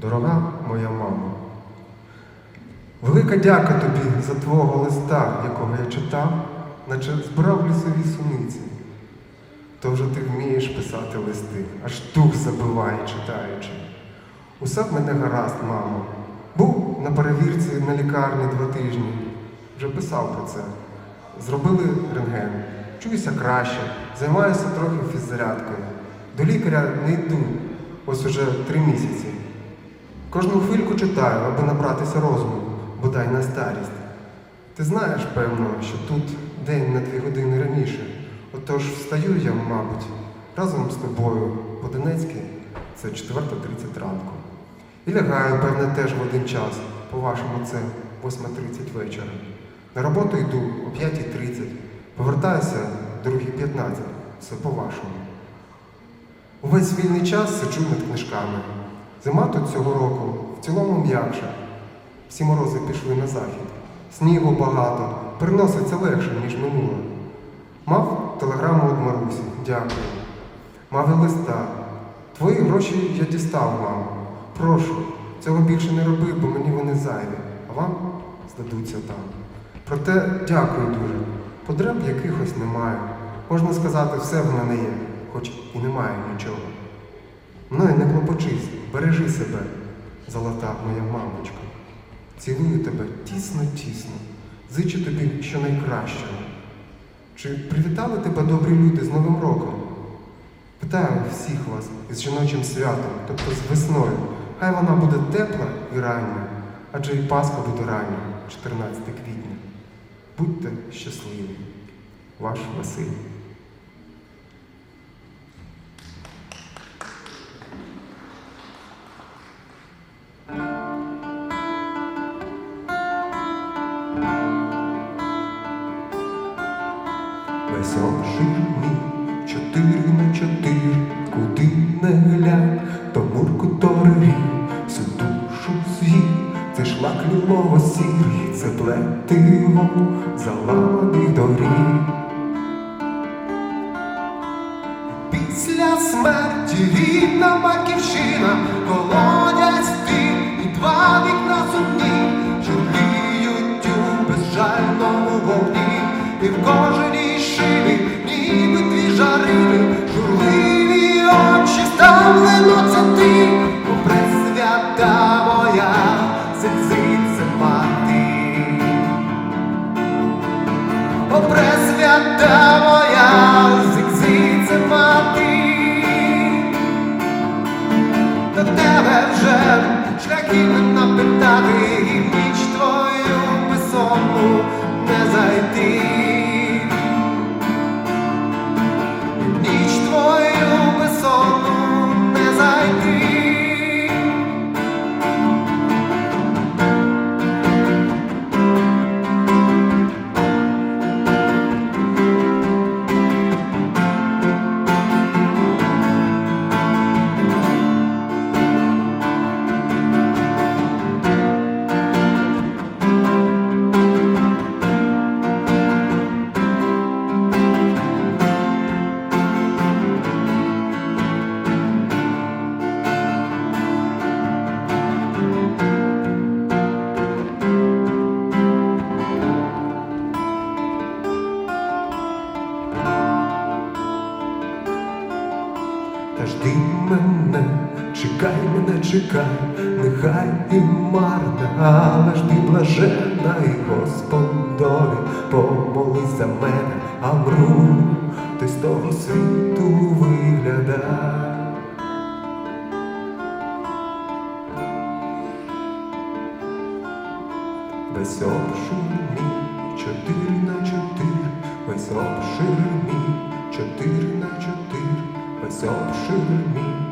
Дорога моя мама, велика дяка тобі за твого листа, якого я читав, наче збирав лісові суниці. То вже ти вмієш писати листи, аж дух забиває, читаючи. Усе в мене гаразд, мамо. Був на перевірці на лікарні два тижні. Вже писав про це. Зробили рентген. Чуюся краще, займаюся трохи фіззарядкою. До лікаря не йду, ось уже три місяці. Кожну хвильку читаю, аби набратися розуму, бодай на старість. Ти знаєш, певно, що тут день на дві години раніше. Отож встаю я, мабуть, разом з тобою по-донецьки це 4.30 ранку. І лягаю, певне, теж в один час, по-вашому, це 8.30 вечора. На роботу йду о 5.30, повертаюся о 2.15, все по-вашому. Увесь вільний час сиджу над книжками. Зима тут цього року в цілому м'якша. Всі морози пішли на захід. Снігу багато, переноситься легше, ніж минуло. Мав телеграму від Марусі, дякую. Мав і листа. Твої гроші я дістав, мамо. Прошу, цього більше не роби, бо мені вони зайві, а вам здадуться там. Проте дякую дуже. Потреб якихось немає. Можна сказати, все в мене є, хоч і немає нічого. Ну і не клопочись, бережи себе, золота моя мамочка. Цілую тебе тісно-тісно, зичу тобі щонайкращого. Чи привітали тебе добрі люди з Новим роком? Питаю всіх вас із жіночим святом, тобто з весною. Хай вона буде тепла і рання, адже і Пасха буде рання, 14 квітня. Будьте щасливі. Ваш Василь. Обширний, чотири на чотири, куди не глянь, то мурку торгів, всю душу з'їв, це шлак лілово сірий, це плетиво заламаних доріг. Після смерті рідна батьківщина, колодязь ти і два вікна сумні, пресвята жди мене, чекай мене, чекай, нехай і марна, але ж ти блаженна і Господові, помолись за мене, а мру, ти з того світу виглядай. Весь обшир мій, чотири на чотири, весь обшир мій, чотири на чотири, Високший мій.